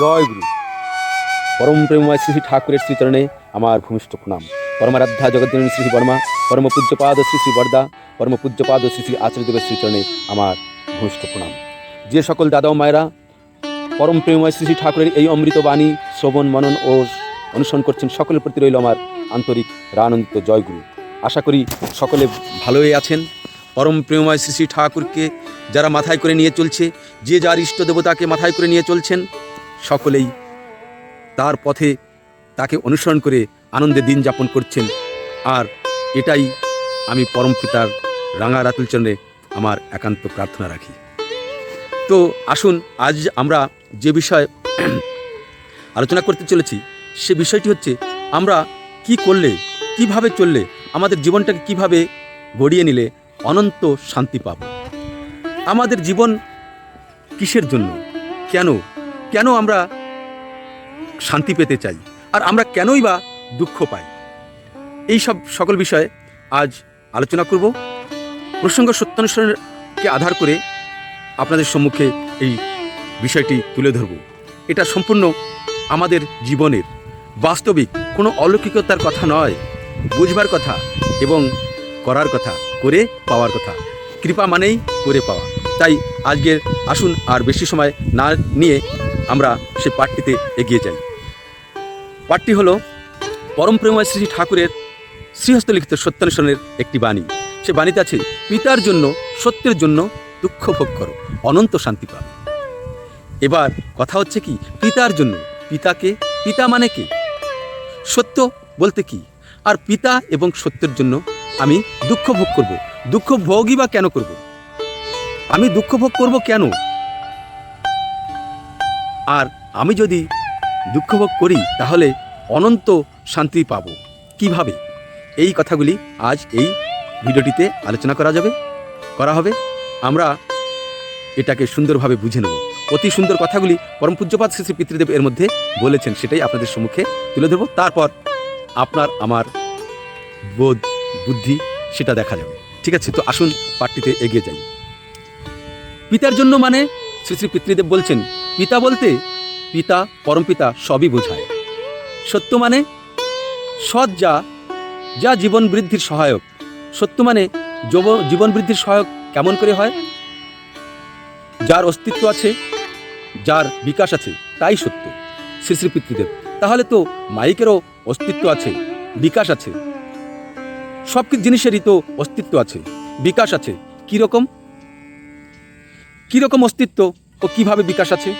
জয় গুরু। পরম প্রেমময় শ্রী শ্রী ঠাকুরের শ্রীচরণে আমার ভূমিষ্ঠ প্রণাম। পরমারাধ্যা জগদ্দিনী শ্রী বর্মা পরম পূজ্যপাদ শ্রী শ্রী বরদা পরম পূজ্যপাদ শ্রী শ্রী আচার্যদেবের শ্রীচরণে আমার ভূমিষ্ঠ প্রণাম। যে সকল দাদা মায়েরা, পরম প্রেমময় শ্রী শ্রী ঠাকুরের এই অমৃত বাণী, শ্রবণ, মনন ও অনুসরণ করছেন সকলের প্রতি রইল আমার আন্তরিক রানন্দিত জয়গুরু আশা করি সকলে ভালোই আছেন। পরম প্রেমময় শ্রী শ্রী ঠাকুরকে যারা মাথায় করে নিয়ে চলছে, যে যার ইষ্ট দেবতাকে মাথায় করে নিয়ে চলছেন সকলেই তার পথে তাকে অনুসরণ করে আনন্দে দিন যাপন করছেন। আর এটাই আমি পরম পিতার রাঙা রাতুল চরণে আমার একান্ত প্রার্থনা রাখি। তো আসুন, আজ আমরা যে বিষয় আলোচনা করতে চলেছি, সে বিষয়টি হচ্ছে, আমরা কি করলে, কীভাবে চললে, আমাদের জীবনটাকে কীভাবে গড়িয়ে নিলে অনন্ত শান্তি পাব? আমাদের জীবন কিসের জন্য? কেন? কেন আমরা শান্তি পেতে চাই? আর আমরা কেনই বা দুঃখ পাই? এই সব সকল বিষয়ে আজ আলোচনা করব। প্রসঙ্গ সত্যানুসরণকে আধার করে আপনাদের সম্মুখে এই বিষয়টি তুলে ধরব। এটা সম্পূর্ণ আমাদের জীবনের বাস্তবিক কোনো অলৌকিকতার কথা নয়, বুঝবার কথা এবং করার কথা, করে পাওয়ার কথা। কৃপা মানেই করে পাওয়া। তাই আজকের আসুন আর বেশি সময় না নিয়ে আমরা সে পাঠটিতে এগিয়ে যাই। পাঠটি হলো পরম প্রেময় শ্রী ঠাকুরের শ্রীহস্ত লিখিত সত্যানুসরণের একটি বাণী। সে বাণীতে আছে, পিতার জন্য, সত্যের জন্য দুঃখ ভোগ করো, অনন্ত শান্তি পাবে। এবার কথা হচ্ছে কি, পিতার জন্য, পিতাকে, পিতা মানে কি? সত্য বলতে কি? আর পিতা এবং সত্যের জন্য আমি দুঃখ ভোগ করব, দুঃখ ভোগই বা কেন করব? আমি দুঃখ ভোগ করব কেন? আর আমি যদি দুঃখ ভোগ করি, তাহলে অনন্ত শান্তি পাব। কীভাবে? এই কথাগুলি আজ এই ভিডিওটিতে আলোচনা করা যাবে, করা হবে। আমরা এটাকে সুন্দরভাবে বুঝে নেব। অতি সুন্দর কথাগুলি পরম পূজ্যপাত শ্রী শ্রী পিতৃদেব এর মধ্যে বলেছেন, সেটাই আপনাদের সম্মুখে তুলে ধরবো। তারপর আপনার আমার বোধ বুদ্ধি সেটা দেখা যাবে। ঠিক আছে? তো আসুন পার্টিতে এগিয়ে যাই। পিতার জন্য মানে শ্রী শ্রী পিতৃদেব বলছেন পিতা বলতে পিতা, পরমপিতা সবই বোঝায়। সত্য মানে সৎ যা যা জীবন বৃদ্ধির সহায়ক। সত্য মানে জীবন বৃদ্ধির সহায়ক কেমন করে হয়? যার অস্তিত্ব আছে, যার বিকাশ আছে, তাই সত্য। শ্রী শ্রী পিতৃদেব, তাহলে তো মাইকেরও অস্তিত্ব আছে, বিকাশ আছে। সব জিনিসেরই তো অস্তিত্ব আছে, বিকাশ আছে। কীরকম কীরকম অস্তিত্ব ও কীভাবে বিকাশ আছে?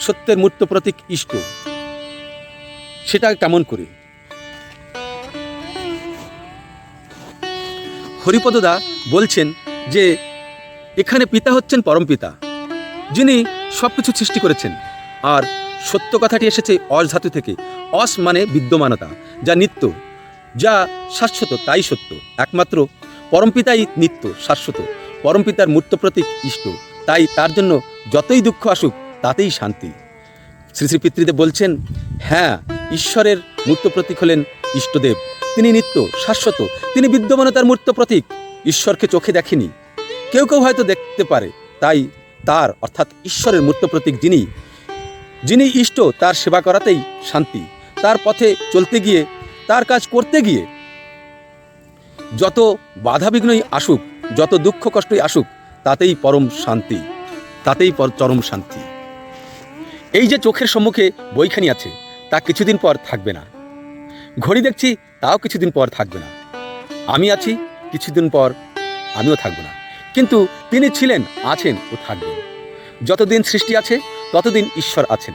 সত্যের মূর্ত প্রতীক ইষ্ট। সেটা কেমন করে? হরিপদদা বলছেন যে, এখানে পিতা হচ্ছেন পরম পিতা, যিনি সব কিছু সৃষ্টি করেছেন। আর সত্য কথাটি এসেছে অস ধাতু থেকে। অস মানে বিদ্যমানতা, যা নিত্য, যা শাশ্বত, তাই সত্য। একমাত্র পরমপিতাই নিত্য, শাশ্বত। পরমপিতার মূর্ত প্রতীক ইষ্ট। তাই তার জন্য যতই দুঃখ আসুক তাতেই শান্তি। শ্রী শ্রী পিতৃদেব বলছেন হ্যাঁ ঈশ্বরের মূর্ত প্রতীক হলেন ইষ্টদেব। তিনি নিত্য, শাশ্বত, তিনি বিদ্যমানতার মূর্ত প্রতীক। ঈশ্বরকে চোখে দেখেনি। কেউ কেউ হয়তো দেখতে পারে, তাই তার, অর্থাৎ ঈশ্বরের মূর্ত প্রতীক যিনি যিনি ইষ্ট, তার সেবা করাতেই শান্তি। তার পথে চলতে গিয়ে, তার কাজ করতে গিয়ে যত বাধাবিঘ্নই আসুক, যত দুঃখ কষ্টই আসুক, তাতেই পরম শান্তি, তাতেই চরম শান্তি। এই যে চোখের সম্মুখে বইখানি আছে, তা কিছুদিন পর থাকবে না। ঘড়ি দেখছি, তাও কিছুদিন পর থাকবে না। আমি আছি, কিছুদিন পর আমিও থাকব না। কিন্তু তিনি ছিলেন, আছেন ও থাকবেন। যতদিন সৃষ্টি আছে, ততদিন ঈশ্বর আছেন।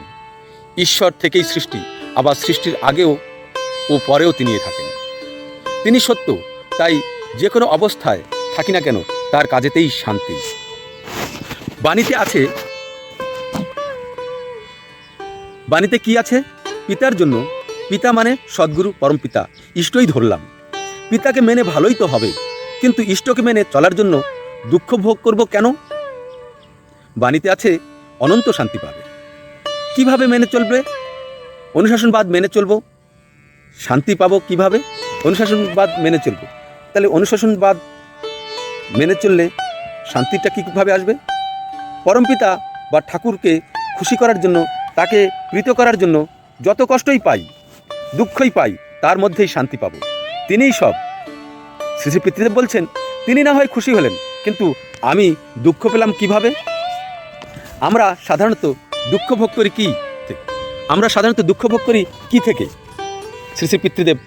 ঈশ্বর থেকেই সৃষ্টি, আবার সৃষ্টির আগেও ও পরেও তিনি থাকেন। তিনি সত্য, তাই যে কোনো অবস্থায় থাকি না কেন, তার কাজেতেই শান্তি। বাণীতে আছে বাণীতে কি আছে? পিতার জন্য। পিতা মানে সদ্গুরু, পরম পিতা। ইষ্টই ধরলাম। পিতাকে মেনে ভালোই তো হবে। কিন্তু ইষ্টকে মেনে চলার জন্য দুঃখ ভোগ করব কেন? বাণীতে আছে, অনন্ত শান্তি পাবে। কীভাবে মেনে চলবে? অনুশাসনবাদ মেনে চলব। শান্তি পাব কীভাবে? অনুশাসনবাদ মেনে চলবো। তাহলে অনুশাসনবাদ মেনে চললে শান্তিটা কীভাবে আসবে? পরমপিতা বা ঠাকুরকে খুশি করার জন্য তাকে কৃত করার জন্য যত কষ্টই পাই, দুঃখই পাই, তার মধ্যেই শান্তি পাবো। তিনিই সব। শ্রী পিতৃদেব বলছেন, তিনি না হয় খুশি হলেন, কিন্তু আমি দুঃখ পেলাম কীভাবে? আমরা সাধারণত দুঃখ ভোগ করি কী? আমরা সাধারণত দুঃখ ভোগ করি কী থেকে? শ্রী শ্রী পিতৃদেব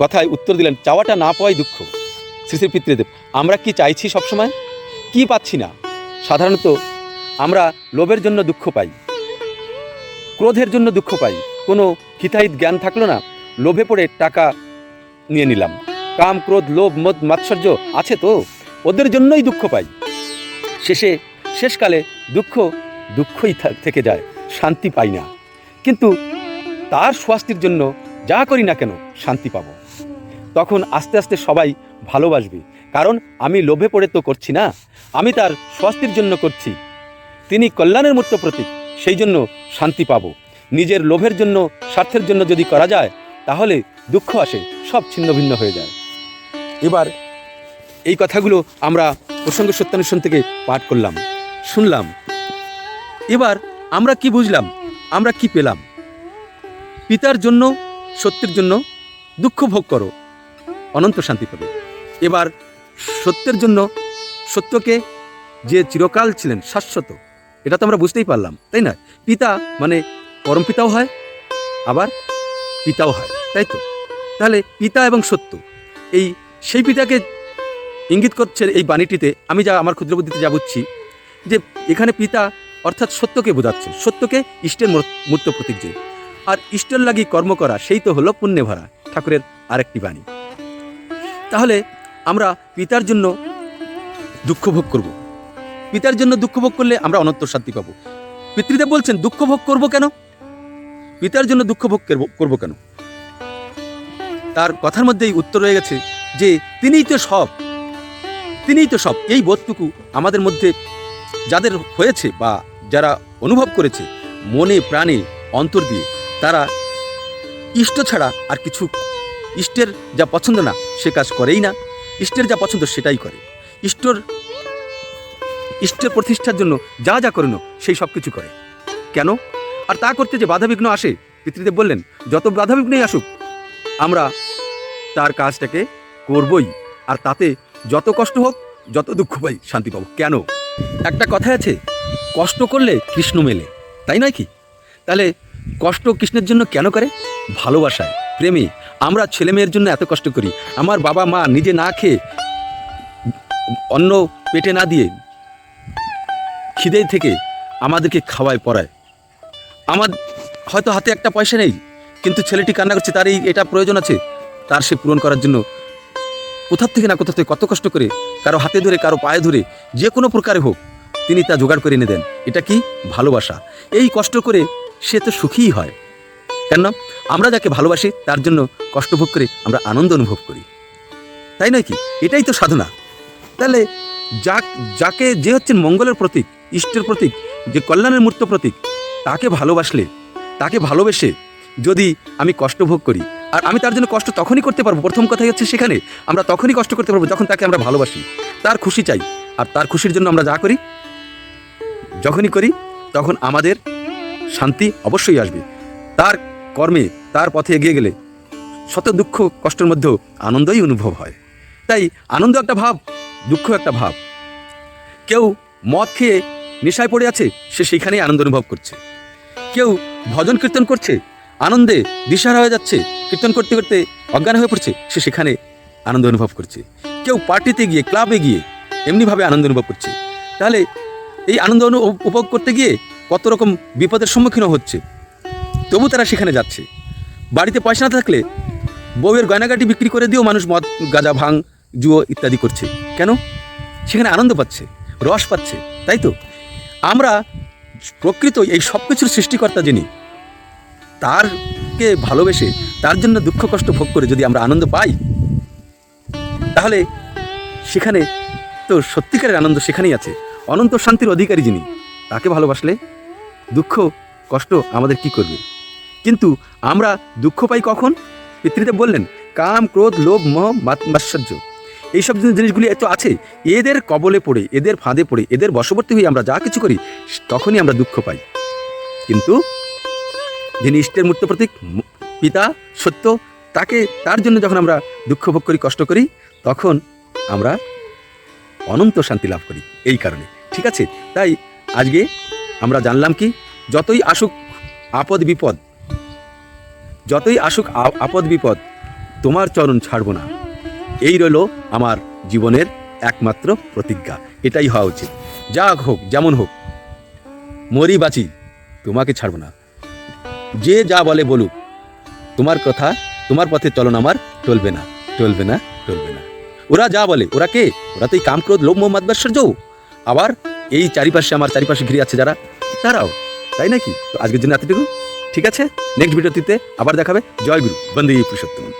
কথায় উত্তর দিলেন, চাওয়াটা না পাওয়াই দুঃখ। শ্রী শ্রী পিতৃদেব, আমরা কি চাইছি সবসময়? কি পাচ্ছি না? সাধারণত আমরা লোভের জন্য দুঃখ পাই। ক্রোধের জন্য দুঃখ পাই। কোনো হিতাহিত জ্ঞান থাকল না। লোভে পড়ে টাকা নিয়ে নিলাম। কাম, ক্রোধ, লোভ, মদ, মাৎসর্য আছে তো? ওদের জন্যই দুঃখ পাই। শেষে, শেষকালে দুঃখ দুঃখই থেকে যায়। শান্তি পাই না। কিন্তু তার স্বাস্থ্যের জন্য যা করি না কেন শান্তি পাবো। তখন আস্তে আস্তে সবাই ভালোবাসবে। কারণ আমি লোভে পড়ে তো করছি না। আমি তার স্বাস্থ্যের জন্য করছি। তিনি কল্যাণের মূর্ত প্রতীক। সেই জন্য শান্তি পাব। নিজের লোভের জন্য, স্বার্থের জন্য যদি করা যায়, তাহলে দুঃখ আসে, সব ছিন্ন ভিন্ন হয়ে যায়। এবার এই কথাগুলো আমরা প্রসঙ্গ সত্যানুষ্ঠান থেকে পাঠ করলাম। শুনলাম। এবার আমরা কি বুঝলাম? আমরা কি পেলাম? পিতার জন্য, সত্যের জন্য দুঃখ ভোগ করো। অনন্ত শান্তি পাবে। এবার সত্যের জন্য সত্যকে যে চিরকাল ছিলেন শাশ্বত এটা তো আমরা বুঝতেই পারলাম, তাই না? পিতা মানে পরম পিতাও হয়, আবার পিতাও হয়, তাই তো? তাহলে পিতা এবং সত্য, এই সেই পিতাকে ইঙ্গিত করছে এই বাণীটিতে, আমি যা আমার ক্ষুদ্র বুদ্ধিতে যা বুঝছি, যে এখানে পিতা অর্থাৎ সত্যকে বোঝাচ্ছে, সত্যকে ইষ্টের মূর- মূর্ত প্রতীক যে। আর ইষ্টের লাগি কর্ম করা, সেই তো হলো পুণ্যে ভরা, ঠাকুরের আরেকটি বাণী। তাহলে আমরা পিতার জন্য দুঃখ ভোগ করব। পিতার জন্য দুঃখ ভোগ করলে আমরা অনন্ত শান্তি পাবো। পিতৃদেব বলছেন, দুঃখ ভোগ করব কেন? পিতার জন্য দুঃখ ভোগ করব- কেন? তার কথার মধ্যেই উত্তর রয়ে গেছে যে, তিনিই তো সব। তিনিই তো সব। এই বোধটুকু আমাদের মধ্যে যাদের হয়েছে বা যারা অনুভব করেছে, মনে প্রাণে অন্তর দিয়ে, তারা ইষ্ট ছাড়া আর কিছু ইষ্টের যা পছন্দ না, সে কাজ করেই না। ইষ্টের যা পছন্দ সেটাই করে। ইষ্টর ইষ্টের প্রতিষ্ঠার জন্য যা যা করেন সেই সব কিছু করে। কেন? আর তা করতে যে বাধাবিঘ্ন আসে, পিতৃদেব বললেন, যত বাধাবিঘ্নই আসুক, আমরা তার কাজটাকে করবই, আর তাতে যত কষ্ট হোক, যত দুঃখ পাই, শান্তি পাবো। কেন? একটা কথা আছে, কষ্ট করলে কৃষ্ণ মেলে, তাই নয় কি? তাহলে কষ্ট কৃষ্ণের জন্য কেন করে? ভালোবাসায়, প্রেমে। আমরা ছেলে মেয়ের জন্য এত কষ্ট করি, আমার বাবা মা নিজে না খেয়ে অন্য পেটে না দিয়ে খিদে থেকে আমাদেরকে খাওয়ায়, পড়ায়। আমার হয়তো হাতে একটা পয়সা নেই, কিন্তু ছেলেটি কান্না করছে, তার এই এটা প্রয়োজন আছে, তার সে পূরণ করার জন্য। কোথার থেকে না কোথা থেকে কত কষ্ট করে কারও হাতে ধরে, কারও পায়ে ধরে, যে কোনো প্রকারে হোক, তিনি তা জোগাড় করে এনে দেন এটা কি ভালোবাসা? এই কষ্ট করে সে তো সুখীই হয়। কেন আমরা যাকে ভালোবাসি, তার জন্য কষ্ট ভোগ করে আমরা আনন্দ অনুভব করি। তাই নয় কি? এটাই তো সাধনা। তাহলে যাক, যাকে যে হচ্ছেন মঙ্গলের প্রতীক ইষ্টের প্রতীক, যে কল্যাণের মূর্ত প্রতীক, তাকে ভালোবাসলে, তাকে ভালোবেসে যদি আমি কষ্ট ভোগ করি, আর আমি তার জন্য কষ্ট তখনই করতে পারব, প্রথম কথাই হচ্ছে সেখানে আমরা তখনই কষ্ট করতে পারব যখন তাকে আমরা ভালোবাসি। তার খুশি চাই, আর তার খুশির জন্য আমরা যা করি, যখনই করি, তখন আমাদের শান্তি অবশ্যই আসবে। তার কর্মে, তার পথে এগিয়ে গেলে শত দুঃখ কষ্টের মধ্যেও আনন্দই অনুভব হয়। তাই আনন্দ একটা ভাব, দুঃখ একটা ভাব। কেউ মদ খেয়ে নেশায় পড়ে আছে, সে সেখানেই আনন্দ অনুভব করছে। কেউ ভজন কীর্তন করছে, আনন্দে দিশাহারা হয়ে যাচ্ছে, কীর্তন করতে করতে অজ্ঞান হয়ে পড়ছে, সে সেখানে আনন্দ অনুভব করছে। কেউ পার্টিতে গিয়ে, ক্লাবে গিয়ে এমনিভাবে আনন্দ অনুভব করছে। তাহলে এই আনন্দ উপভোগ করতে গিয়ে কত রকম বিপদের সম্মুখীনও হচ্ছে। তবু তারা সেখানে যাচ্ছে। বাড়িতে পয়সা না থাকলে বউয়ের গয়নাগাটি বিক্রি করে দিয়েও মানুষ মদ, গাঁজা, ভাং, জুয়ো ইত্যাদি করছে। কেন? সেখানে আনন্দ পাচ্ছে, রস পাচ্ছে, তাই তো? আমরা প্রকৃত এই সব কিছুর সৃষ্টিকর্তা যিনি, তারকে ভালোবেসে, তার জন্য দুঃখ কষ্ট ভোগ করে যদি আমরা আনন্দ পাই, তাহলে সেখানে তো সত্যিকারের আনন্দ সেখানেই আছে। অনন্ত শান্তির অধিকারী যিনি, তাকে ভালোবাসলে দুঃখ, কষ্ট আমাদের কি করবে? কিন্তু আমরা দুঃখ পাই কখন? পিতৃদেব বললেন, কাম, ক্রোধ, লোভ, মোহ মাৎসর্য। এইসব জিনিসগুলি এত আছে, এদের কবলে পড়ে, এদের ফাঁদে পড়ে, এদের বশবর্তী হয়ে আমরা যা কিছু করি, তখনই আমরা দুঃখ পাই। কিন্তু যিনি ইষ্টের মূর্ত প্রতীক পিতা, সত্য, তাকে, তার জন্য যখন আমরা দুঃখ ভোগ করি, কষ্ট করি, তখন আমরা অনন্ত শান্তি লাভ করি এই কারণে। ঠিক আছে? তাই আজকে আমরা জানলাম কি, যতই আসুক আপদ বিপদ, যতই আসুক আপদ বিপদ, তোমার চরণ ছাড়ব না। এই রইল আমার জীবনের একমাত্র প্রতিজ্ঞা। এটাই হওয়া উচিত। যা হোক, যেমন হোক, মরি বাঁচি, তোমাকে ছাড়ব না। যে যা বলে বলুক, তোমার কথা, তোমার পথে চলন আমার টলবে না টলবে না টলবে না। ওরা যা বলে, ওরা কে? ওরা তো এই কামক্রোধ, লোভ মোহাম্মদ বাদশার্য আবার এই চারিপাশে আমার চারিপাশে ঘিরে আছে যারা। তারাও তাই নাকি? তো আজকের জন্য এতটুকু। ঠিক আছে? নেক্সট ভিডিওটিতে আবার দেখাবে। জয় গুরু বন্দী পুরুষোত্তম।